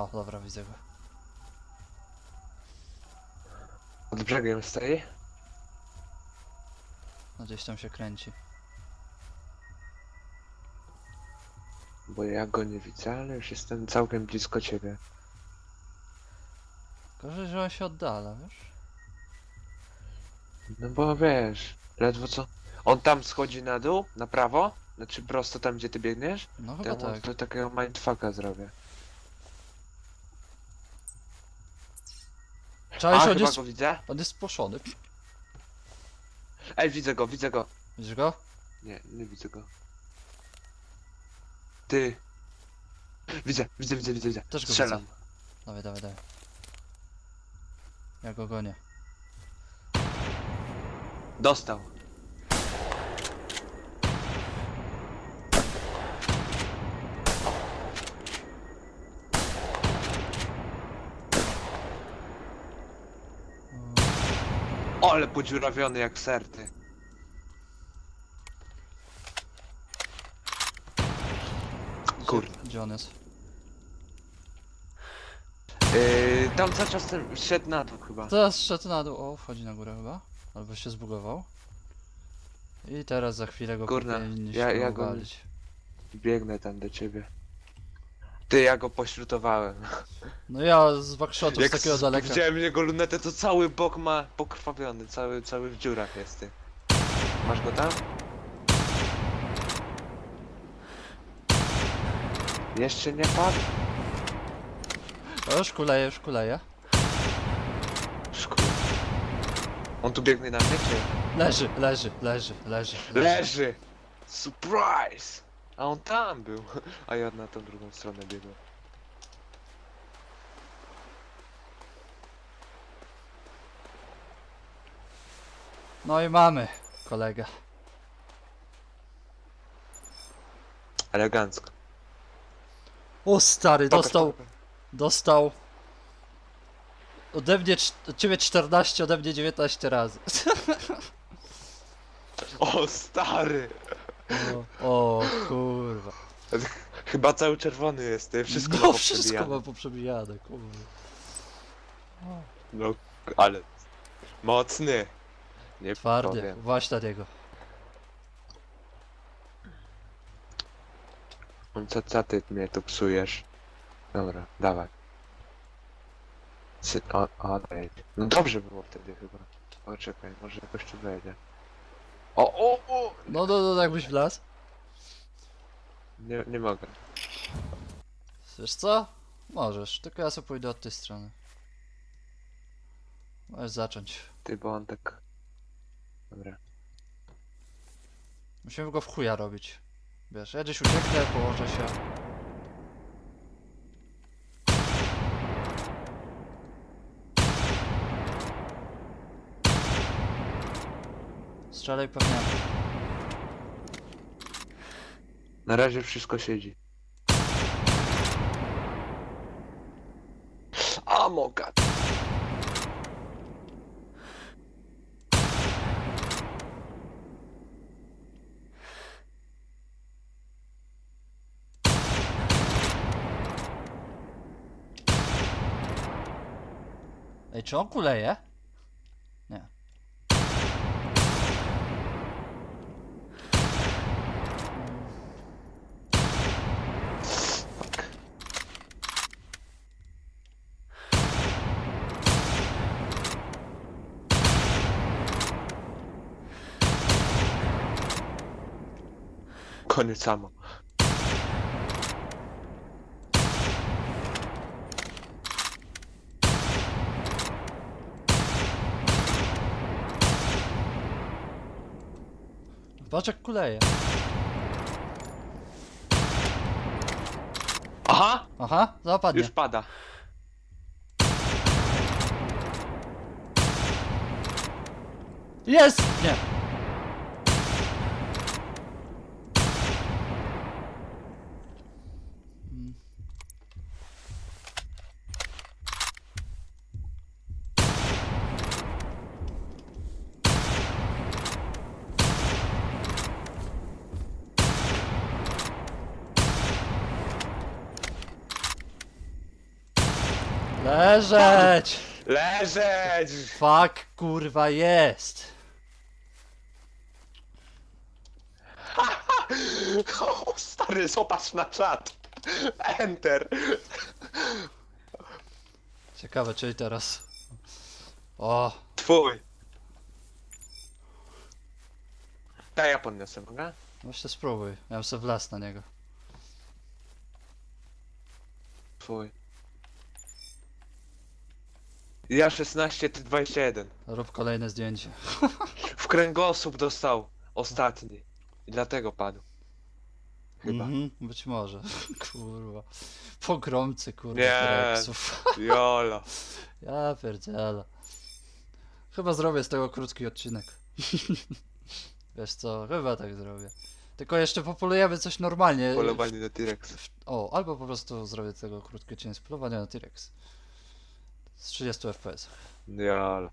O, dobra, widzę go. Pod brzegiem stoi? No gdzieś tam się kręci. Bo ja go nie widzę, ale już jestem całkiem blisko ciebie. Gorzej, że on się oddala, wiesz? No bo wiesz, ledwo co... On tam schodzi na dół, na prawo? Znaczy prosto tam, gdzie ty biegniesz? No chyba ja mu tak. to takiego mindfucka zrobię. Czaisz, A, on chyba jest, go widzę? on jest spłoszony. Ej, widzę go, widzę go. Widzisz go? Nie, nie widzę go. Ty. Widzę, widzę, widzę, widzę, widzę. Też go Strzelam. widzę. Dawaj, dawaj, dawaj. Ja go gonię. Dostał. O, ale podziurawiony jak serty. Kurde. Gdzie on jest? Yy, tam cały czas ten szedł na dół chyba. Teraz szedł na dół. O, wchodzi na górę chyba. Albo się zbugował. I teraz za chwilę go Kurna, powinniśmy ja- ja go- uwalić. Biegnę tam do ciebie. Ty, ja go pośrutowałem. No ja z backshotu z takiego daleka. widziałem jego lunetę, to cały bok ma pokrwawiony, cały, cały w dziurach jest ty. Masz go tam? Jeszcze nie padł? O, już kuleje, już kuleje. Szkoda. On tu biegnie na mnie, czy? Leży, leży, leży, leży. Leży! Surprise! A on tam był, a ja na tą drugą stronę biegłem. No i mamy kolega. Elegancko. O stary, Pokaż, dostał, pokaż. dostał. Ode mnie, cz- od ciebie 14, ode mnie 19 razy. O, stary! O, o kurwa. Chyba cały czerwony jest, ty. Wszystko no ma wszystko poprzebijane. mam poprzebijane, kurwa. No, ale... Mocny! Nie Twardy, powiem. właśnie na niego. Co, co ty mnie tu psujesz? Dobra, dawaj. Sy o, odejdź. No dobrze było wtedy chyba. O, czekaj, może jakoś tu wejdzie. O, o, o! No, no, no, jakbyś wlazł. Nie, nie mogę. Wiesz co? Możesz, tylko ja sobie pójdę od tej strony. Możesz zacząć. Ty, bo on tak... Dobra. Musimy go w chuja robić. Wiesz, ja gdzieś ucieknę, położę się. Strzelaj pewnie. Na razie wszystko siedzi. A moga. Ej, czy on kuleje? Koniec samo. Patrz jak kuleje. Aha! Aha, zapadnie. Już pada. Jest! Nie. Leżeć! Leżeć! Fuck, kurwa, jest! O, stary, zobacz na czat. Enter. Ciekawe, czyli teraz. O, Twój. Daj ja podniosę, mogę? właśnie spróbuj. Miałem sobie wlaz na niego. Twój. Ja 16, ty 21. Rób kolejne zdjęcie. W kręgosłup dostał ostatni. I dlatego padł. Chyba. Mhm, być może. Kurwa. Pogromcy, kurwa, Nie. T-Rexów. Jolo. Ja pierdzielę. Chyba zrobię z tego krótki odcinek. Wiesz co, chyba tak zrobię. Tylko jeszcze popolujemy coś normalnie. Polowanie na T-Rex. O, albo po prostu zrobię z tego krótki odcinek z polowania na T-Rex. Z 30 FPS. Jolo.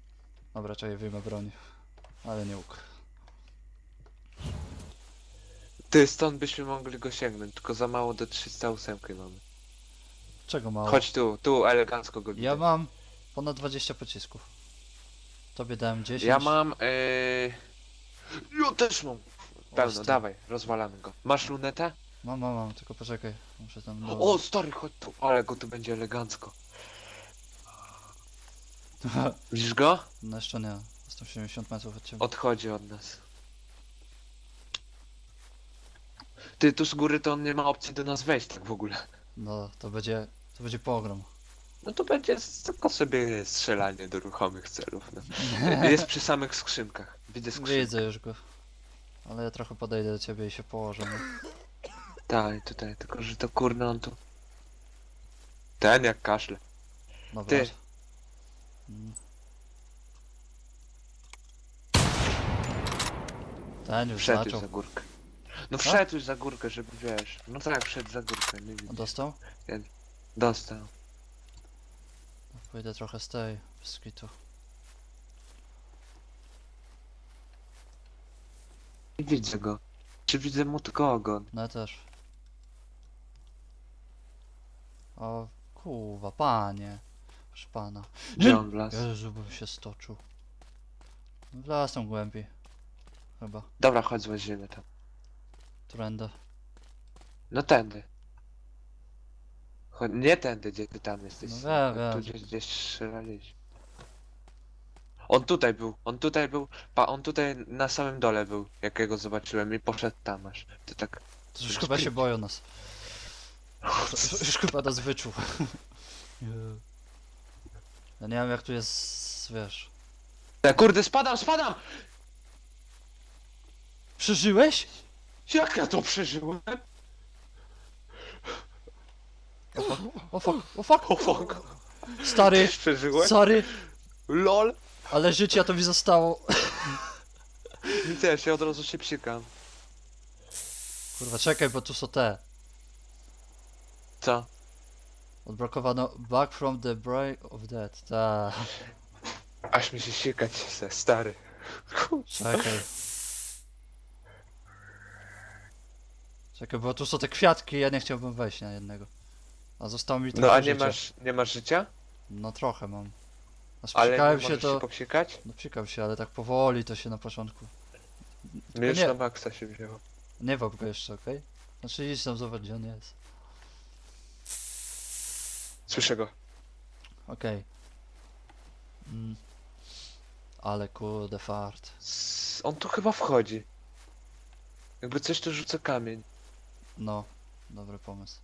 Dobra, czekaj, wyjmę broń. Ale nie łuk. Ty, stąd byśmy mogli go sięgnąć, tylko za mało do 308 mamy. Czego mało? Chodź tu, tu elegancko go Ja widzę. mam ponad 20 pocisków. Tobie dałem 10. Ja mam... Yy... Ja też mam. Pełno, stary. dawaj, rozwalamy go. Masz lunetę? Mam, mam, mam, tylko poczekaj. Muszę tam do... O, stary, chodź tu. Ale go tu będzie elegancko. Widzisz go? no jeszcze nie. Jestem 70 metrów od ciebie. Odchodzi od nas. Ty, tu z góry to on nie ma opcji do nas wejść tak w ogóle. No, to będzie, to będzie pogrom. No to będzie tylko sobie strzelanie do ruchomych celów. No. Jest przy samych skrzynkach. Widzę skrzynkę. Widzę już go. Ale ja trochę podejdę do ciebie i się położę. No. Tak, tutaj, tylko że to kurna on tu. Ten jak kaszle. Dobra. Ty. Ten już Wszedł już zaczął. za górkę. No wszedł już za górkę, żeby wiesz. No tak, wszedł za górkę, nie widzisz. dostał? Dostał. No, Pójdę trochę z tej, z kitu. Nie widzę go. Czy widzę mu tylko ogon? No ja też. O kurwa, panie. Proszę pana. Gdzie on wlazł? Jezu, bym się stoczył. Wlasem głębiej. Chyba. Dobra, chodź złaziemy tam. Trenda. No tędy. Chodź, nie tędy, gdzie ty tam jesteś. No synu. wiem, Tu wiem. gdzieś, gdzieś strzelaliśmy. On tutaj był, on tutaj był, pa, on tutaj na samym dole był, jakiego zobaczyłem i poszedł tam aż. To tak, To już chyba się boją nas. Już- Już chyba nas wyczuł. Ja nie wiem jak tu jest, wiesz. E, kurde, spadam, spadam! Przeżyłeś? Jak ja to przeżyłem? O fuck, o fuck! O fuck, Stary, też przeżyłem? sorry, LOL! ale życia to mi zostało. Mi też, ja od razu się psikam. Kurwa, czekaj, bo tu są te. Co? Odblokowano Back from the Break of Dead. Ta. Aż mi się sikać chce, stary. Czekaj. Czekaj, bo tu są te kwiatki, ja nie chciałbym wejść na jednego. A zostało mi No trochę a nie masz, nie masz życia? No trochę mam. A Ale nie sprzykałem się możesz to... się popsikać? No psikam się, ale tak powoli to się na początku. Mnie już nie. na maksa się wzięło. Nie wap go jeszcze, okej? Znaczy idź tam zobacz gdzie on jest. Słyszę go. Okej. Mm. Ale kurde fart. S- On tu chyba wchodzi. Jakby coś to rzuca kamień. No, dobry pomysł.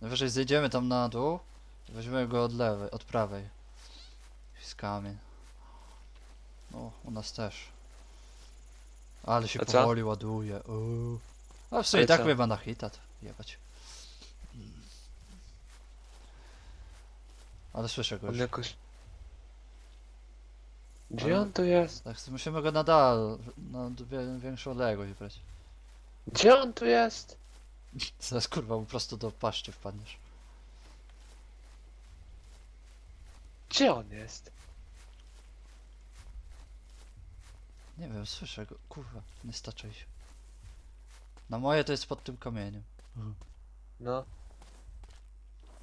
Najwyżej zejdziemy tam na dół, weźmiemy go od lewej, od prawej. Z kamień. No, u nas też. Ale się A co? powoli ładuje. Uuu. A w sumie Ale i tak co? ma na hitat. Jebać. Ale słyszę go On już. jakoś... Gdzie Ale- on tu jest? Tak, musimy go nadal, na większą odległość brać. Gdzie on tu jest? Zaraz kurwa po prostu do paszczy wpadniesz. Gdzie on jest? Nie wiem, słyszę go. Kurwa, nie staczaj się. Na moje to jest pod tym kamieniem. No.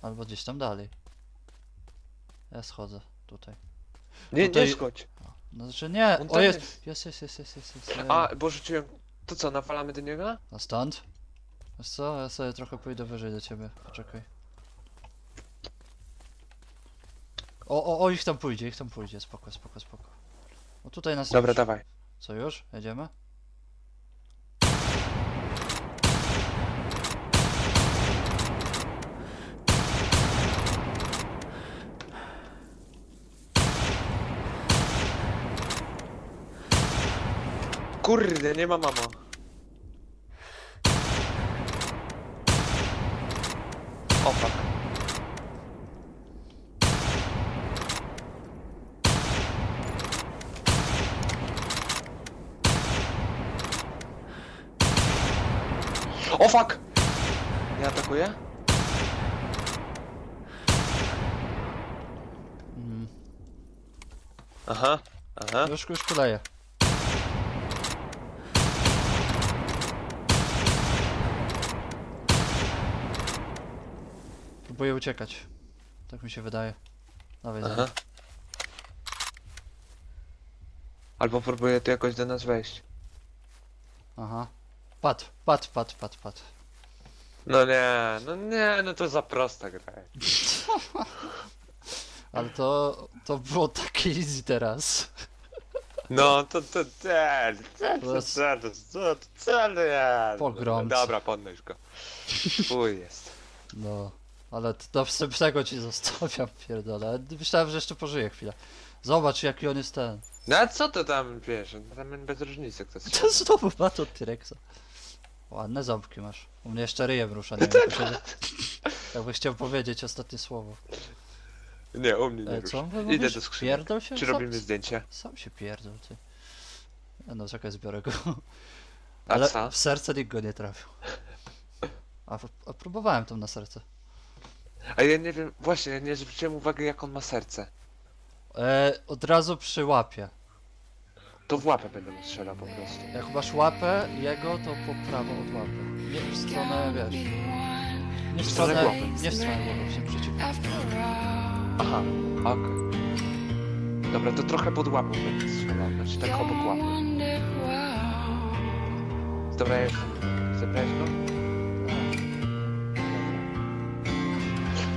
Albo gdzieś tam dalej. Ja schodzę tutaj. Nie, Tutaj- nie szkodź. No znaczy nie, On o tam jest, jest. jest, jest, jest, jest, jest, jest. A, bo rzuciłem... To co, nawalamy do niego? A stąd? Wiesz co, ja sobie trochę pójdę wyżej do ciebie, poczekaj. O, o, o, ich tam pójdzie, ich tam pójdzie, spoko, spoko, spoko. O tutaj nas Dobra, już. dawaj. Co już? Jedziemy? Kurde, nie ma mamo. O fuck. O fuck! Nie atakuje? Mhm. Aha, aha. Już, już kuleję. Próbuję uciekać. Tak mi się wydaje. Dawaj, Aha. Albo próbuje tu jakoś do nas wejść. Aha. Padł, padł, padł, padł, padł. No nie, no nie, no to za prosta gra. Ale to, to było takie easy teraz. No to to ten, ten, To to jest- ten, to ten, ten. Pogromcy. Dobra, podnoś go. Fuj jest. No. Ale t- do wstępnego ci zostawiam, pierdolę. Myślałem, że jeszcze pożyje chwilę. Zobacz jaki on jest ten. No a co to tam, wiesz, tam bez różnicy kto To strzela. znowu ma to T-Rexa. Ładne ząbki masz. U mnie jeszcze ryjem rusza, nie wiem, jak u ciebie. Jakbyś chciał powiedzieć ostatnie słowo. Nie, u mnie nie E, co on mówisz? Idę do skrzyni. Pierdol się? Czy Sam- robimy zdjęcie? Sam się pierdol, ty. E, No czekaj, zbiorę go. A Ale co? w serce nikt go nie trafił. A, a próbowałem tam na serce. A ja nie wiem, właśnie, ja nie zwróciłem uwagi jak on ma serce. E, od razu przy łapie. To w łapę będę mu strzelał po prostu. Jak masz łapę jego, to po prawo od łapy. Nie w stronę, wiesz. Nie w stronę stronę, głowy. nie w stronę głowy, właśnie przeciwko. Aha, okej. Dobra, to trochę pod łapą będę strzelał, znaczy tak obok łapy. Dobra, ja jestem. Zebrałeś go?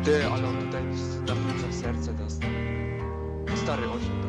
Ty, ale on tutaj na serce dostał. Stary, 8